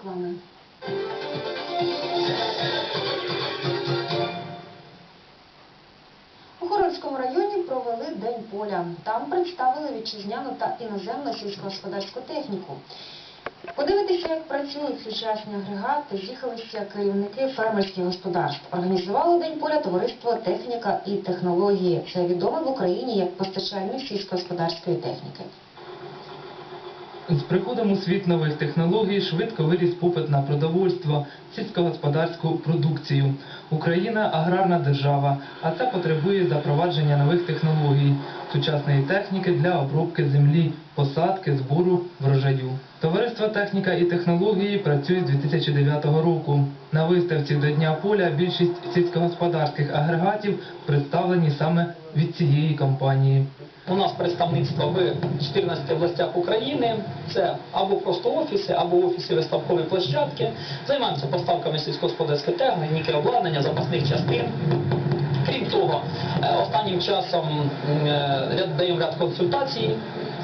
реклами. У Хорольському районі провели День поля. Там представили вітчизняну та іноземну сільськогосподарську техніку. Подивитися, як працюють сучасні агрегати, з'їхалися керівники фермерських господарств. Організували День поля товариство Техніка і технології. Це відоме в Україні як постачальник сільськогосподарської техніки. З приходом у світ нових технологій швидко виріс попит на продовольство, сільськогосподарську продукцію. Україна аграрна держава, а це потребує запровадження нових технологій, сучасної техніки для обробки землі, посадки, збору врожаю. Товариство техніка і технології працює з 2009 року. На виставці до Дня поля більшість сільськогосподарських агрегатів представлені саме від цієї компанії. У нас представництво в 14 областях України. Це або просто офіси, або офіси виставкові площадки. Займаємося поставками сільськогосподарської техніки, обладнання, запасних частин. Крім того, е, останнім часом е, даємо ряд консультацій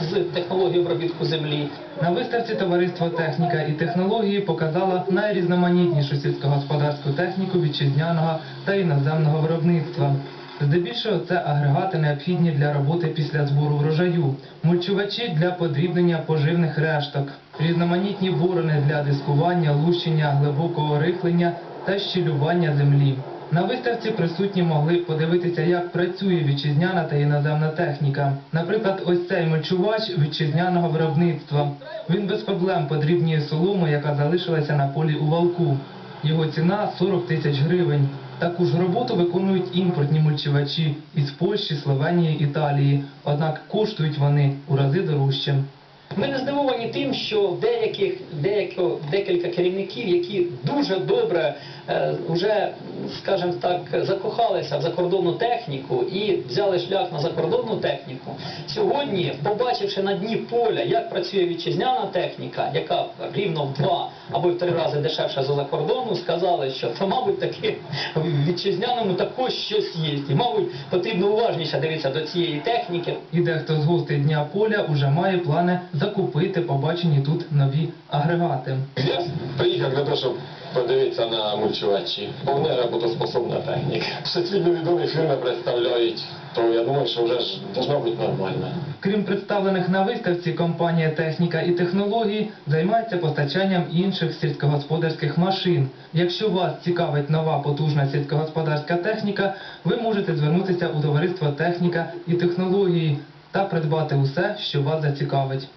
з технології обробітку землі. На виставці товариство техніка і технології показала найрізноманітнішу сільськогосподарську техніку вітчизняного та іноземного виробництва. Здебільшого це агрегати необхідні для роботи після збору врожаю, мульчувачі для подрібнення поживних решток, різноманітні борони для дискування, лущення, глибокого рихлення та щілювання землі. На виставці присутні могли подивитися, як працює вітчизняна та іноземна техніка. Наприклад, ось цей мульчувач вітчизняного виробництва. Він без проблем подрібнює солому, яка залишилася на полі у валку. Його ціна 40 тисяч гривень. Таку ж роботу виконують імпортні мульчувачі із Польщі, Словенії, Італії. Однак коштують вони у рази дорожче. Ми не здивовані тим, що деяких деяко, декілька керівників, які дуже добре е, вже, скажімо так, закохалися в закордонну техніку і взяли шлях на закордонну техніку. Сьогодні, побачивши на дні поля, як працює вітчизняна техніка, яка рівно в два або в три рази дешевша за закордонну, сказали, що то, мабуть, таки в вітчизняному також щось є. І, мабуть, потрібно уважніше дивитися до цієї техніки. І дехто з гостей Дня поля уже має плани закупити побачені тут нові агрегати. Я приїхав для того, щоб подивитися на мульчувачі. Повна роботоспособна техніка. Всесвітньо відомі фірми представляють, то я думаю, що вже ж должно бути нормально. Крім представлених на виставці, компанія Техніка і технології займається постачанням інших сільськогосподарських машин. Якщо вас цікавить нова потужна сільськогосподарська техніка, ви можете звернутися у товариство Техніка і технології та придбати усе, що вас зацікавить.